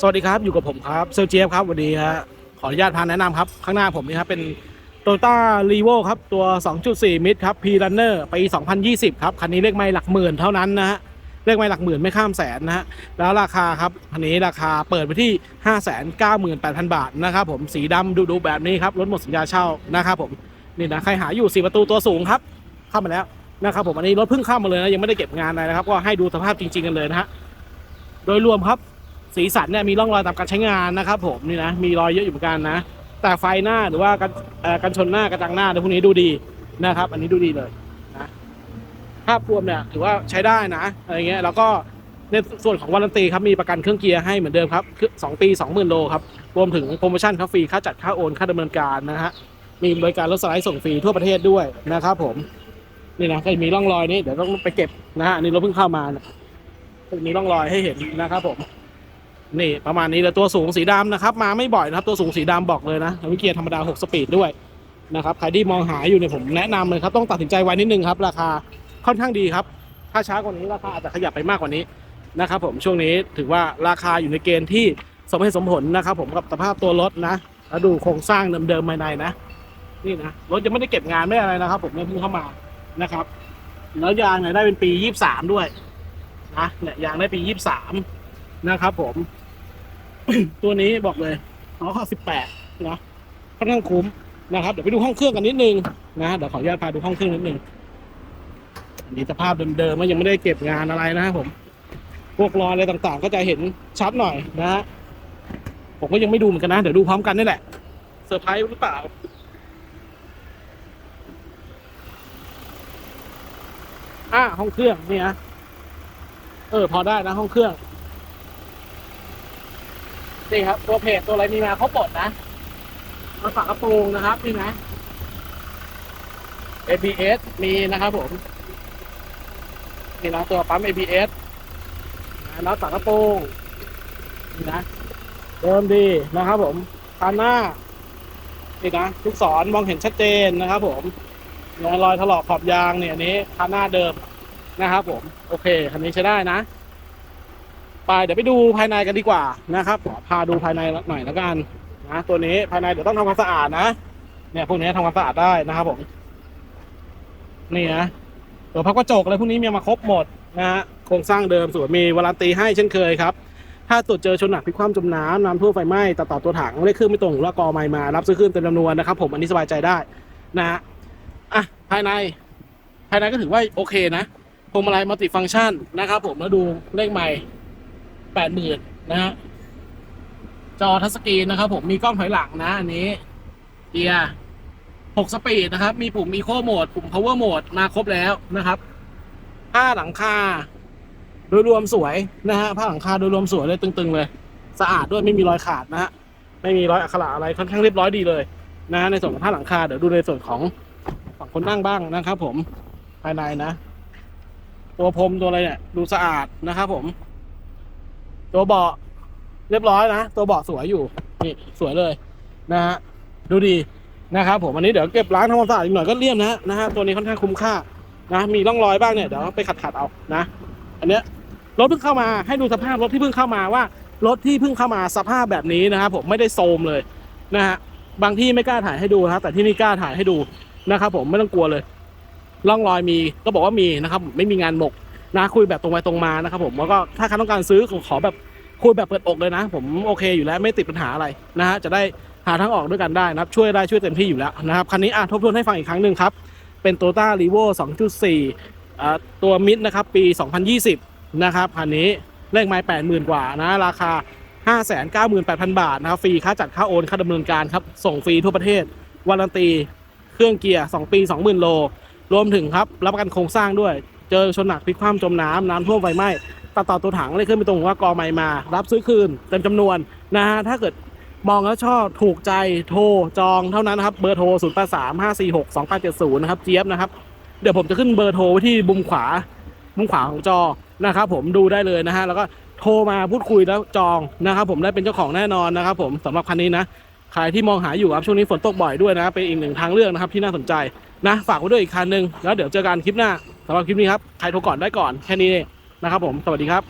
สวัสดีครับอยู่กับผมครับเซลเจฟครับวันนี้ฮะขออนุญาตพาแนะนำครับ ข้างหน้าผมนี่ครับเป็น t o y ต้ารีโวครับ ตัว 2.4 มิตรครับ p r u n n e r ปี 2020 ครับ คันนี้เลขไม่หลักหมื่นเท่านั้นนะฮะเลขไม่หลักหมื่นไม่ข้ามแสนนะฮะแล้วราคาครับคันนี้ราคาเปิดไปที่ 598,000 บาทนะครับผมสีดำดูๆแบบนี้ครับรถหมดสัญญาเช่านะครับผมนี่นะใครหาอยู่4ประตูตัวสูงครับ เข้ามาแล้วนะครับผมอันนี้รถเพิ่งเข้ามาเลยนะยังไม่ได้เก็บงานอะไรนะครับ ก็ให้ดูสภาพจริง ๆ กันเลยนะฮะโดยรวมครับ สีสันเนี่ยมีร่องรอยตามการใช้งานนะครับผมนี่นะมีรอยเยอะอยู่เหมือนกันนะ แต่ไฟหน้าหรือว่ากันกันชนหน้ากระจังหน้าในพวกนี้ดูดีนะครับ อันนี้ดูดีเลยนะภาพรวมเนี่ยถือว่าใช้ได้นะอะไรเงี้ยแล้วก็ในส่วนของวารันตีครับมีประกันเครื่องเกียร์ให้เหมือนเดิมครับคือสองปีสองหมื่นโลครับรวมถึงโปรโมชั่นครับฟรีค่าจัดค่าโอนค่าดำเนินการนะฮะมีบริการรถสไลด์ส่งฟรีทั่วประเทศด้วยนะครับ ผมนี่นะก็มีร่องรอยนี้เดี๋ยวต้องไปเก็บนะฮะอันนี้เราเพิ่งเข้ามานะมีร่องรอยให้เห็นนะครับผม นี่ประมาณนี้เลยตัวสูงสีดำนะครับ มาไม่บ่อยนะครับ ตัวสูงสีดำบอกเลยนะวิเกียร์ธรรมดา 6 สปีดด้วยนะครับใครที่มองหาอยู่เนี่ยผมแนะนำเลยครับ ต้องตัดสินใจไว้นิดนึงครับ ราคาค่อนข้างดีครับ ถ้าช้ากว่านี้ราคาอาจจะขยับไปมากกว่านี้นะครับ ผมช่วงนี้ถือว่าราคาอยู่ในเกณฑ์ที่สมเหตุสมผลนะครับ ผมกับสภาพตัวรถนะแล้วดูโครงสร้างเดิมๆภายในนะ นี่นะรถยังไม่ได้เก็บงานไม่อะไรนะครับ ผมเนี่ยเพิ่งเข้ามานะครับ แล้วยางเนี่ยได้เป็นปี 23 ด้วยนะเนี่ยยางได้ปี 23 นะครับผม ตัวนี้บอกเลยล้อข้อสิบแปดนะค่อนข้างคุ้มนะครับ เดี๋ยวไปดูห้องเครื่องกันนิดนึงนะเดี๋ยวขออนุญาตพาดูห้องเครื่องนิดนึงนนี้สภาพเดิมๆมันยังไม่ได้เก็บงานอะไรนะครับผม พวกรอยอะไรต่างๆ ก็จะเห็นชัดหน่อยนะฮะผมก็ยังไม่ดูเหมือนกันนะ เดี๋ยวดูพร้อมกันนี่แหละเซอร์ไพรส์หรือเปล่าอ่าห้องเครื่องนี่นะเออ พอได้นะห้องเครื่อง นี่ครับ ตัวเพจตัวอะไรมีมาเขาปลดนะมาฝากระโปรงนะครับนี่นะ ABS มีนะครับผมนี่นะตัวปั๊ม ABS นะแล้วฝากระโปรงนี่นะเดิมดีนะครับผมคันหน้านี่นะทุกศรมองเห็นชัดเจนนะครับ ผมเนี่ยรอยถลอกขอบยางเนี่ยนนี้คันหน้าเดิมนะครับผม โอเคคันนี้ใช้ได้นะ ไปเดี๋ยวไปดูภายในกันดีกว่านะครับขอพาดูภายในหน่อยแล้วกันนะตัวนี้ภายในเดี๋ยวต้องทำความสะอาดนะเนี่ยพวกนี้ทำความสะอาดได้นะครับผมนี่นะตัวพักกระจกอะไรพวกนี้มีมาครบหมดนะฮะโครงสร้างเดิมสวยมีวารันตีให้เช่นเคยครับ ถ้าตรวจเจอชนหนักพิคว่ำจมน้ำน้ำท่วมไฟไหม้ตัดต่อตัวถังเลขเครื่องไม่ตรงหรือว่ากอไม่มา รับซื้อคืนเต็มจำนวนนะครับผมอันนี้สบายใจได้นะฮะอะภายใน ภายในก็ถือว่าโอเคนะพวงมาลัยมัลติฟังก์ชันนะครับผมแล้วดูเลขใหม่ แปดหมื่นนะฮะจอทัชสกรีนนะครับ ผมมีกล้องถอยหลังนะอันนี้เกียร์หกสปีดนะครับ มีปุ่มมีโคโหมดปุ่ม power mode มาครบแล้วนะครับผ้าหลังคา โดยรวมสวยนะฮะผ้าหลังคาโดยรวมสวยเลยตึง ๆ เลย สะอาดด้วยไม่มีรอยขาดนะฮะไม่มีรอยอักขระอะไรค่อนข้างเรียบร้อยดีเลยนะในส่วนของผ้าหลังคาเดี๋ยวดูในส่วนของฝั่งคนนั่งบ้างนะครับ ผมภายในนะ ตัวพรมตัวอะไรเนี่ยดูสะอาดนะครับผม ตัวเบาะเรียบร้อยนะ ตัวเบาะสวยอยู่ นี่สวยเลยนะฮะดูดีนะครับผมอันนี้เดี๋ยวเก็บล้างทำความสะอาดอีกหน่อยก็เลี่ยมนะนะฮะตัวนี้ค่อนข้างคุ้มค่านะมีร่องรอยบ้างเนี่ยเดี๋ยวไปขัดขัดๆเอานะ อันเนี้ยรถเพิ่งเข้ามาให้ดูสภาพรถที่เพิ่งเข้ามาว่ารถที่เพิ่งเข้ามาสภาพแบบนี้นะครับผมไม่ได้โทรมเลยนะฮะบางที่ไม่กล้าถ่ายให้ดูนะครับแต่ที่นี่กล้าถ่ายให้ดูนะครับผมไม่ต้องกลัวเลยร่องรอยมีก็บอกว่ามีนะครับ ไม่มีงานหมก นะคุยแบบตรงไปตรงมานะครับผมแล้วก็ถ้าใครต้องการซื้อขอขอแบบคุยแบบเปิดอกเลยนะ ผมโอเคอยู่แล้วไม่ติดปัญหาอะไรนะฮะจะได้หาทางออกด้วยกันได้นะครับช่วยได้ช่วยเต็มที่อยู่แล้วนะครับคันนี้อะทบทวนให้ฟังอีกครั้งหนึ่งครับเป็น t o y ต้ารีโว2.4อ่ตัวมิดนะครับปี 2020 นะครับคันนี้เลขไม้80,000 กว่านะราคา598,000 บาทนะครับฟรีค่าจัดค่าโอนค่าดำเนินการครับส่งฟรีทั่วประเทศวารันตี เครื่องเกียร์ 2 ปี 20,000 โล รวมถึงครับ รับประกันโครงสร้างด้วย เจอชนหนักพลิกคว่ำจมน้ำน้ำท่วมไฟไหม้ตัดต่อตัวถังเลยขึ้นไปตรงว่ากอไม่มา รับซื้อคืนเต็มจำนวนนะฮะถ้าเกิดมองแล้วชอบถูกใจโทรจองเท่านั้นนะครับเบอร์โทร 0 8 3 5 4 6 2 8 7 0 นะครับเจี๊ยบนะครับ เดี๋ยวผมจะขึ้นเบอร์โทรไว้ที่มุมขวา มุมขวาของจอนะครับผมดูได้เลยนะฮะแล้วก็โทรมาพูดคุยแล้วจองนะครับผมได้เป็นเจ้าของแน่นอนนะครับผมสำหรับคันนี้นะใครที่มองหาอยู่ครับช่วงนี้ฝนตกบ่อยด้วยนะเป็นอีกหนึ่งทางเลือกนะครับที่น่าสนใจนะฝากไว้ด้วยอีกคันหนึ่งแล้วเดี๋ยวเจอกันคลิปหน้า สำหรับคลิปนี้ครับ ใครโทรก่อนได้ก่อนแค่นี้เองนะครับผม สวัสดีครับ